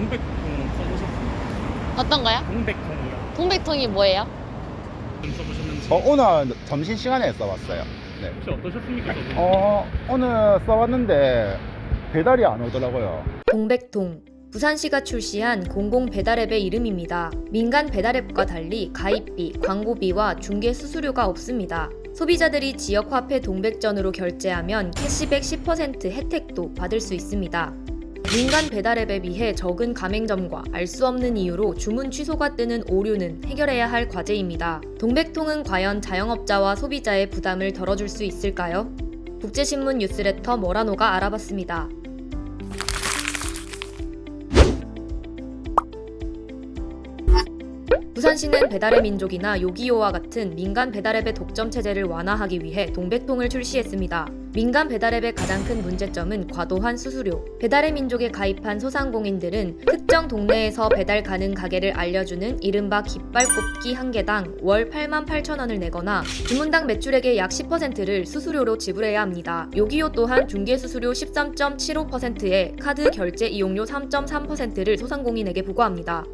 동백통 써보셨습니까? 어떤 거요? 동백통이요. 동백통이 뭐예요? 좀 써보셨는지. 어, 오늘 점심 시간에 써봤어요. 네. 혹시 어떠셨습니까? 어, 오늘 써봤는데 배달이 안 오더라고요. 동백통 부산시가 출시한 공공 배달 앱의 이름입니다. 민간 배달 앱과 달리 가입비, 광고비와 중개 수수료가 없습니다. 소비자들이 지역 화폐 동백전으로 결제하면 캐시백 10% 혜택도 받을 수 있습니다. 민간 배달 앱에 비해 적은 가맹점과 알 수 없는 이유로 주문 취소가 뜨는 오류는 해결해야 할 과제입니다. 동백통은 과연 자영업자와 소비자의 부담을 덜어줄 수 있을까요? 국제신문 뉴스레터 모라노가 알아봤습니다. 부산시는 배달의 민족이나 요기요와 같은 민간 배달앱의 독점 체제를 완화하기 위해 동백통을 출시했습니다. 민간 배달앱의 가장 큰 문제점은 과도한 수수료. 배달의 민족에 가입한 소상공인들은 특정 동네에서 배달 가능 가게를 알려주는 이른바 깃발 꼽기 한 개당 월 8만 8천 원을 내거나 주문당 매출액의 약 10%를 수수료로 지불해야 합니다. 요기요 또한 중개 수수료 13.75%에 카드 결제 이용료 3.3%를 소상공인에게 부과합니다.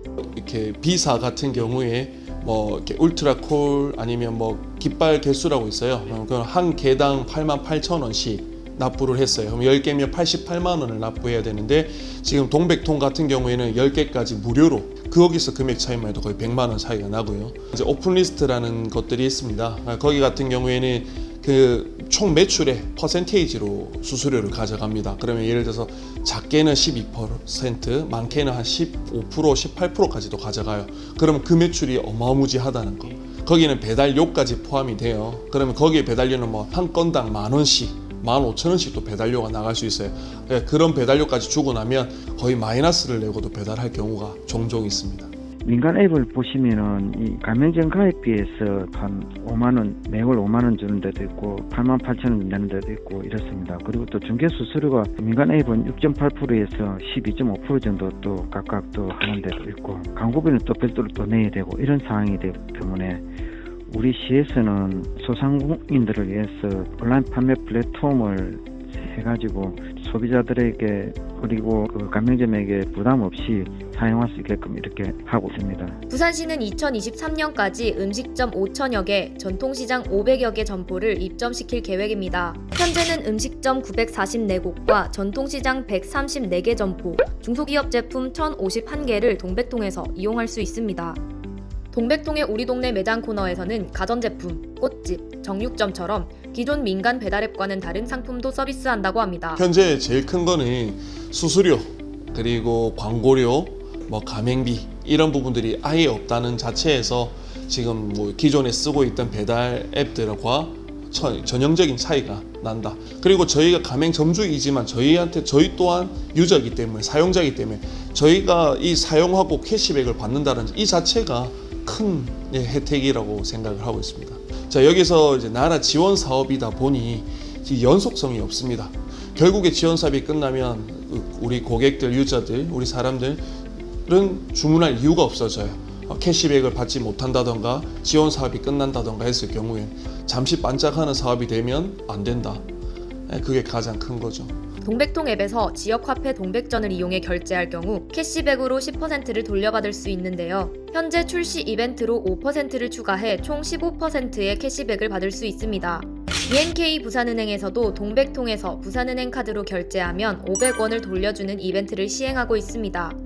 이렇게 비사 같은 경우에 뭐 이렇게 울트라콜 아니면 뭐 깃발 개수라고 있어요. 그럼 한 개당 8만 8천 원씩 납부를 했어요. 그럼 10개면 88만 원을 납부해야 되는데 지금 동백통 같은 경우에는 10개까지 무료로 거기서 금액 차이만 해도 거의 100만 원 차이가 나고요. 이제 오픈리스트라는 것들이 있습니다. 아, 거기 같은 경우에는 그 총 매출의 퍼센테이지로 수수료를 가져갑니다. 그러면 예를 들어서 작게는 12%, 많게는 한 15%, 18%까지도 가져가요. 그러면 그 매출이 어마무지하다는 거. 거기는 배달료까지 포함이 돼요. 그러면 거기에 배달료는 뭐 한 건당 만 원씩, 만 오천 원씩 또 배달료가 나갈 수 있어요. 예, 그런 배달료까지 주고 나면 거의 마이너스를 내고도 배달할 경우가 종종 있습니다. 민간 앱을 보시면은 이 가맹점 가입비에서 한 5만 원 매월 5만 원 주는 데도 있고 8만 8천 원 내는 데도 있고 이렇습니다. 그리고 또 중개 수수료가 민간 앱은 6.8%에서 12.5% 정도 또 각각 또 하는 데도 있고 광고비는 또 별도로 또 내야 되고 이런 상황이 되기 때문에 우리 시에서는 소상공인들을 위해서 온라인 판매 플랫폼을 해가지고 소비자들에게 그리고 그 가맹점에게 부담 없이 사용할 수 있게끔 이렇게 하고 있습니다. 부산시는 2023년까지 음식점 5천여 개, 전통시장 500여 개 점포를 입점시킬 계획입니다. 현재는 음식점 944곳과 전통시장 134개 점포, 중소기업 제품 1,051개를 동백통에서 이용할 수 있습니다. 동백통의 우리 동네 매장 코너에서는 가전제품, 꽃집, 정육점처럼 기존 민간 배달앱과는 다른 상품도 서비스한다고 합니다. 현재 제일 큰 거는 수수료 그리고 광고료 뭐 가맹비 이런 부분들이 아예 없다는 자체에서 지금 뭐 기존에 쓰고 있던 배달 앱들과 저- 전형적인 차이가 난다. 그리고 저희가 가맹 점주이지만 저희한테 저희 또한 유저이기 때문에 사용자이기 때문에 저희가 이 사용하고 캐시백을 받는다는 이 자체가 큰 예, 혜택이라고 생각을 하고 있습니다. 자 여기서 이제 나라 지원 사업이다 보니 이 연속성이 없습니다. 결국에 지원 사업이 끝나면 그 우리 고객들, 유저들, 우리 사람들은 주문할 이유가 없어져요. 어, 캐시백을 받지 못한다던가 지원 사업이 끝난다던가 했을 경우에 잠시 반짝하는 사업이 되면 안 된다. 예, 그게 가장 큰 거죠. 동백통 앱에서 지역 화폐 동백전을 이용해 결제할 경우 캐시백으로 10%를 돌려받을 수 있는데요. 현재 출시 이벤트로 5%를 추가해 총 15%의 캐시백을 받을 수 있습니다. BNK 부산은행에서도 동백통에서 부산은행 카드로 결제하면 500원을 돌려주는 이벤트를 시행하고 있습니다.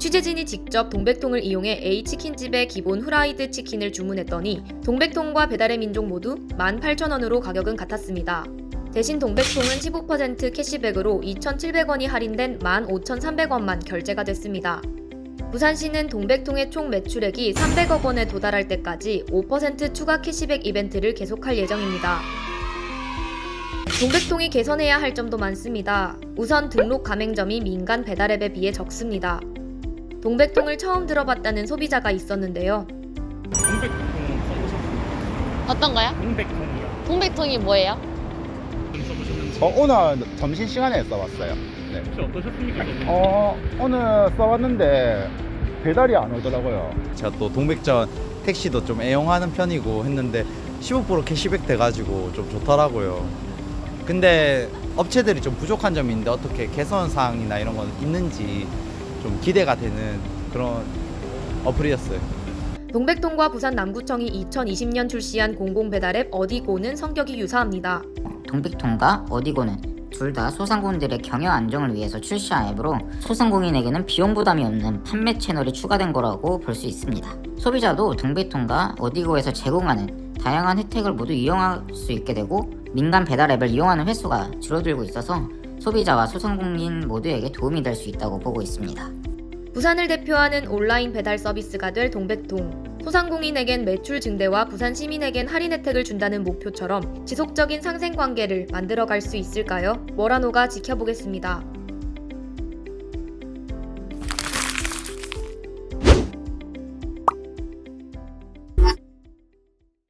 취재진이 직접 동백통을 이용해 A치킨집의 기본 후라이드 치킨을 주문했더니 동백통과 배달의 민족 모두 18,000원으로 가격은 같았습니다. 대신 동백통은 15% 캐시백으로 2,700원이 할인된 15,300원만 결제가 됐습니다. 부산시는 동백통의 총 매출액이 300억 원에 도달할 때까지 5% 추가 캐시백 이벤트를 계속할 예정입니다. 동백통이 개선해야 할 점도 많습니다. 우선 등록 가맹점이 민간 배달앱에 비해 적습니다. 동백통을 처음 들어봤다는 소비자가 있었는데요. 동백통 써보셨습니까? 어떤 거요? 동백통이요. 동백통이 뭐예요? 써보셨는지. 어, 오늘 점심 시간에 써봤어요. 네. 혹시 어떠셨습니까? 어, 오늘 써봤는데 배달이 안 오더라고요. 제가 또 동백전 택시도 좀 애용하는 편이고 했는데 15% 캐시백 돼가지고 좀 좋더라고요. 근데 업체들이 좀 부족한 점이 있는데 어떻게 개선 사항이나 이런 건 있는지 좀 기대가 되는 그런 어플이었어요. 동백통과 부산 남구청이 2020년 출시한 공공배달앱 어디고는 성격이 유사합니다. 동백통과 어디고는 둘 다 소상공인들의 경영 안정을 위해서 출시한 앱으로 소상공인에게는 비용 부담이 없는 판매 채널이 추가된 거라고 볼 수 있습니다. 소비자도 동백통과 어디고에서 제공하는 다양한 혜택을 모두 이용할 수 있게 되고 민간 배달 앱을 이용하는 횟수가 줄어들고 있어서 소비자와 소상공인 모두에게 도움이 될 수 있다고 보고 있습니다. 부산을 대표하는 온라인 배달 서비스가 될 동백통. 소상공인에겐 매출 증대와 부산 시민에겐 할인 혜택을 준다는 목표처럼 지속적인 상생 관계를 만들어 갈 수 있을까요? 모라노가 지켜보겠습니다.